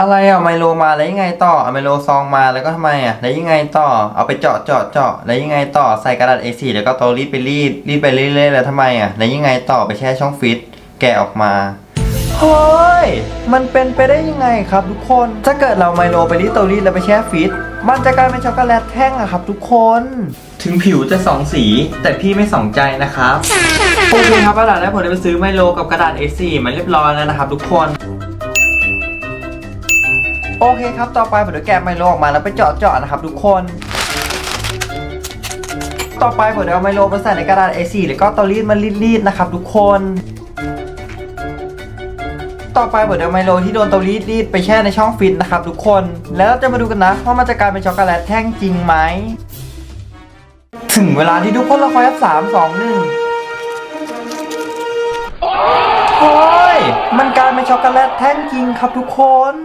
อะไรอะไมโลมาแล้วยังไงต่อเอาไมโลซองมาแล้วก็ทำไมอะแล้วยังไงต่อเอาไปเจาะเจาะเจาะแล้วยังไงต่อใส่กระดาษ A4 แล้วก็เตารีดไปรีดรีดไปเรื่อยๆแล้วทำไมอะแล้วยังไงต่อไปแช่ช่องฟิตแกะออกมาเฮ้ยมันเป็นไปได้ยังไงครับทุกคนถ้าเกิดเราไมโลไปรีดเตารีดแล้วไปแช่ฟิตมันจะกลายเป็นช็อกโกแลตแท่งอะครับ ทุกคน ถึงผิวจะสองสี แต่พี่ไม่สองใจนะครับโอเคครับเอาล่ะแล้วผมได้ไปซื้อไมโลกับกระดาษ A4 มาเรียบร้อยแล้วนะครับ ทุกคน โอเคครับต่อไปผมจะแกะไมโลออกมาแล้วไปเจาะเจาะนะครับทุกคน ต่อไปผมจะเอาไมโลมาใส่ในกระดาษ A4 แล้วก็เตารีดมารีดๆนะครับทุกคน ต่อไปผมจะเอาไมโลที่โดนเตารีดรีดไปแช่ในช่องฟิตนะครับทุกคน แล้วเราจะมาดูกันนะว่ามันจะกลายเป็นช็อกโกแลตแท่งจริงไหมถึงเวลาที่ทุกคนรอคอยครับสามสองหนึ่งเฮ้ย มันกลายเป็นช็อกโกแลตแท่งจริงครับทุกคน